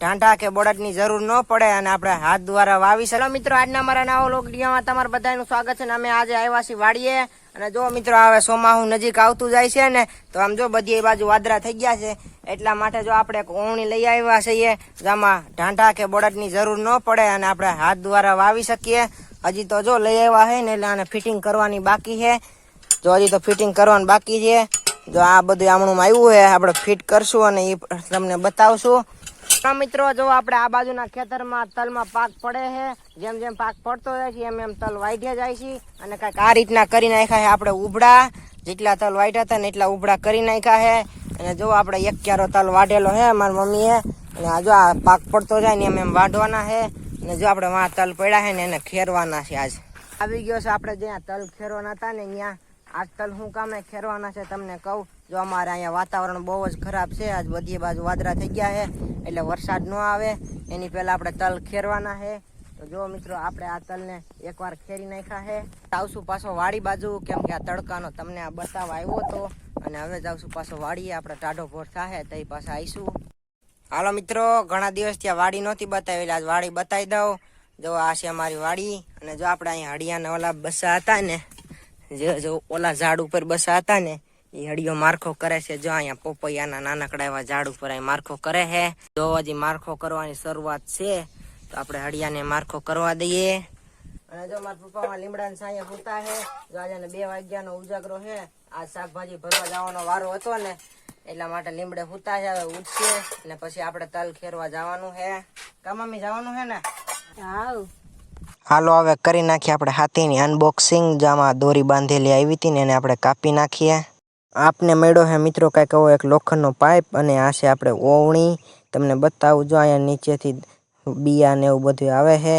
ઢાંઢા કે બળદની જરૂર ન પડે અને આપણે હાથ દ્વારા વાવી શકીએ મિત્રો, આજના મારા નવા લોક વિડીયોમાં તમારું બધાનું સ્વાગત છે ને અમે આજે આવ્યા છીએ વાડીએ. અને જો મિત્રો, હવે સોમાહુ નજીક આવતું જાય છે ને, તો આમ જો બધી બાજુ વાદરા થઈ ગયા છે. એટલા માટે જો આપણે એક ઓવણી લઈ આવ્યા છીએ, જેમાં ઢાંઢા કે બળદની જરૂર ન પડે અને આપણે હાથ દ્વારા વાવી શકીએ. હજી તો જો લઈ આવ્યા છે ને, એટલે આને ફિટિંગ કરવાની બાકી છે. જો હજી તો ફિટિંગ કરવાનું બાકી છે. જો આ બધું આમણું આવ્યું છે, આપણે ફિટ કરશું અને એ તમને બતાવશું. તો મિત્રો, જો આપણે આ બાજુના ખેતરમાં તલમાં પાક પડે છે, જેમ જેમ પાક પડતો જાય છે, એમ એમ તલ વાઢ્યા જાય છે. અને કાંઈક આ રીતના કરી નાખ્યા છે આપણે ઉભડા. જેટલા તલ વાઢ્યા હતા ને એટલા ઉભડા કરી નાખ્યા છે. અને જો આપણે એક ક્યારો તલ વાઢેલો છે મારી મમ્મીએ. અને જો આ પાક પડતો જાય ને એમ એમ વાઢવાના છે. અને જો આપણે વાં તલ પડ્યા છે ને એને ખેરવાના છે આજ. આવી ગયો છે આપણે જ્યાં તલ ખેરવાના હતા ને ત્યાં. આજ તલ હું કામે ખેરવાના છે તમને કહું. જો અમારે અહીંયા વાતાવરણ બહુ જ ખરાબ છે. આજ બધી બાજુ વાદળા થઈ ગયા છે, એટલે વરસાદ ન આવે. એની પહેલાં આપણે તલ ખેરવાના છે. તો જો મિત્રો, આપણે આ તલને એકવાર ખેરી નાખ્યા છે. આવશું પાછો વાડી બાજુ, કેમ કે આ તડકાનો તમને આ બતાવવા આવ્યો હતો અને હવે જાવશું પાછો વાડીએ, આપણે ટાઢો ભોર થાય તો એ પાછા આવીશું. હાલો મિત્રો, ઘણા દિવસ ત્યાં વાડી નહોતી બતાવી આજ વાડી બતાવી દઉં. જો આ છે અમારી વાડી, અને જો આપણે અહીંયા હળિયાના ઓલા બસા હતા ને જે જો ઓલા ઝાડ ઉપર બસા હતા ને એ હળિયો મારખો કરે છે. જો અહીંયા પોપૈયાના નાનકડા એવા ઝાડ ઉપર અહીં મારખો કરે છે. જો હજી મારખો કરવાની શરૂઆત છે, તો આપણે હળિયાને મારખો કરવા દઈએ. અને જો મારા પપ્પામાં લીમડા ને સાયા હોતા છે, જો આજે બે વાગ્યાનો ઉજાગરો છે. આ શાકભાજી ભરવા જવાનો વારો હતો ને, એટલા માટે લીમડે સૂતા છે, હવે ઉઠશે અને પછી આપણે તલ ખેરવા જવાનું છે. કામ જવાનું છે ને? હાલો, હવે કરી નાખીએ આપણે હાથીની અનબોક્સિંગ જેમાં દોરી બાંધેલી આવી હતી ને એને આપણે કાપી નાખીએ. આપને મળ્યો હે મિત્રો કાંઈક એવો એક લોખંડનો પાઇપ અને આ છે આપણે ઓવણી. તમને બતાવું, જો અહીંયા નીચેથી બિયા ને એવું બધું આવે છે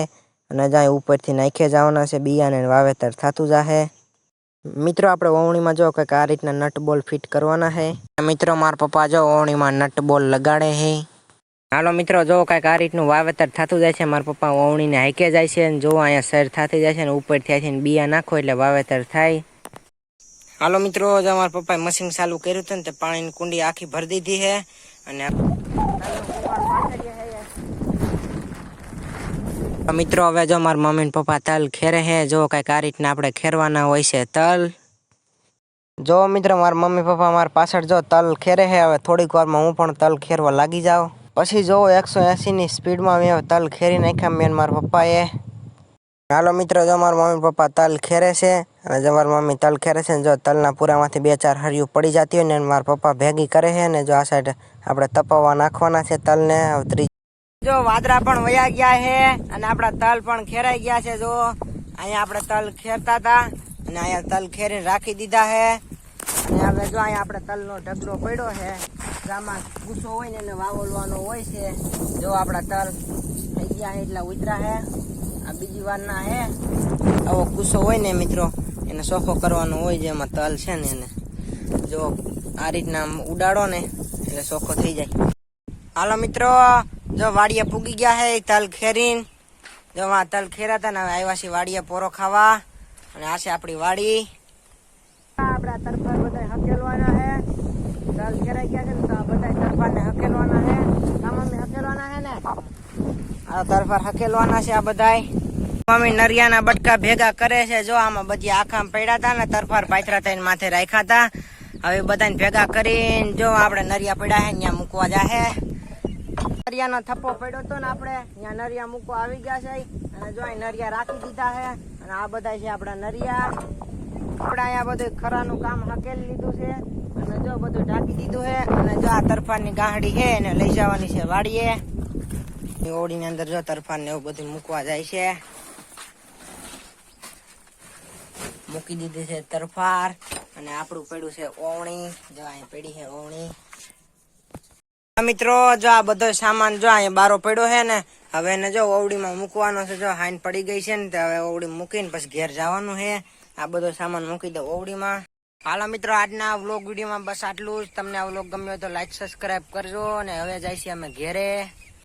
અને જ્યાં ઉપરથી નાખે જવાના છે બિયાને વાવેતર થતું જાહે. મિત્રો, આપણે ઓવણીમાં જો કંઈક આ રીતના નટ બોલ ફિટ કરવાના છે મિત્રો, મારા પપ્પા જો ઓવણીમાં નટ બોલ લગાડે છે હાલો મિત્રો, જો કાંઈક આ રીતનું વાવેતર થતું જાય છે, મારા પપ્પા ઓવણીને હાઈકે જાય છે અને જો અહીંયા સર થતી જાય છે ને થયા ને બિયા નાખો એટલે વાવેતર થાય. હાલો મિત્રો, જો મારા પપ્પાએ મશીન ચાલુ કર્યું હતું ને તે પાણીની કુંડી આખી ભરી દીધી છે અને મિત્રો, હવે જો મારા મમ્મી પપ્પા તલ ખેરે છે, જો કાંઈક આ રીતના આપણે ખેરવાના હોય છે તલ. જો મિત્રો, મારા મમ્મી પપ્પા મારા પાછળ જો તલ ખેરે છે, હવે થોડીક વારમાં હું પણ તલ ખેરવા લાગી જાઉં. પછી જો એકસો એંસીની સ્પીડમાં મેં તલ ખેરી નાખ્યા મેં મારા પપ્પાએ. હાલો મિત્રો, જો મારા મમ્મી પપ્પા તલ ખેરે છે, અને જો મારા મમ્મી તલ ખેરે છે ને જો તલના પૂરામાંથી બે ચાર હરિયું પડી જતી હોય ને મારા પપ્પા ભેગી કરે છે ને જો આ સાઈડ આપણે તપાવવા નાખવાના છે તલને. ત્રીજ જો વાદરા પણ વયા ગયા છે, અને આપણા તલ પણ ખેરાઈ ગયા છે, જો. અહીંયા આપણે તલ ખેરતા હતા, અને અહીંયા તલ ખેરીને રાખી દીધા છે. અને હવે જો અહીંયા આપણે તલનો ઢગલો પડ્યો છે. આમાં ગુસ્સો હોય ને એને વાવોલવાનો હોય છે. જો આપણા તલ થઈ ગયા છે એટલા ઉતરા છે આ બીજી વારના છે આવો ગુસ્સો હોય ને મિત્રો, એને સોખો કરવાનો હોય જે એમાં તલ છે ને એને. જો આ રીતના ઉડાડો ને, એટલે સોખો થઈ જાય. હાલો મિત્રો, જો વાડીએ પૂગી ગયા હે તલ ખેરીન. જો આ તલ ખેરા હતા ને હવે આવ્યા છે વાડીએ પોરો ખાવા. અને આ છે આપણી વાડી. આપણા તરફ બધા હકેલવાના હે. તલ ખેરાઈ ગયા છે ને તો આ બધા તરફાર ને હકેલવાના હે. મમ્મી, હકેલવાના છે ને? આ તરફાર હકેલવાના છે આ બધાય. મમ્મી નરિયાના બટકા ભેગા કરે છે. જો, આમાં બધી આખામાં પડ્યા હતા ને, તરફાર પાથરા માથે રાખ્યા હતા હવે બધાને ભેગા કરીને જો, આપણે નરિયા પડ્યા છે ત્યાં મૂકવા જાહે નરિયાનો થપ્પો પડ્યો હતો ને આપણે ત્યાં નરિયા મૂકવા આવી ગયા છે. અને જો, અહીં રાખી દીધા છે અને આ બધા છે આપણા નરિયા. આપણે અહીંયા બધું ખરાનું કામ હકેલી લીધું છે. જો બધું ઢાંકી દીધું છે અને જો આ તરફાની ગાહડી છે એને લઈ જવાની છે વાડીએ. ઓળીની અંદર જો તરફાન ને એવું બધું મૂકવા જાય છે. મૂકી દીધી છે તરફાર અને આપણું પડ્યું છે ઓવણી. જો અહીં પડી છે ઓવણી. મિત્રો, જો આ બધો સામાન જો અહીંયા બારો પડ્યો છે ને, હવે એને જો ઓવડીમાં મૂકવાનો છે. જો હાઈન પડી ગઈ છે ને, તો હવે ઓવડી મૂકીને પછી ઘેર જવાનું છે. આ બધો સામાન મૂકી દો ઓવડીમાં. હાલો મિત્રો, આજના વ્લોગ વિડીયોમાં બસ આટલું જ. તમને આ વ્લોગ ગમ્યો તો લાઈક સબસ્ક્રાઈબ કરજો અને હવે જાય છે અમે ઘેરે.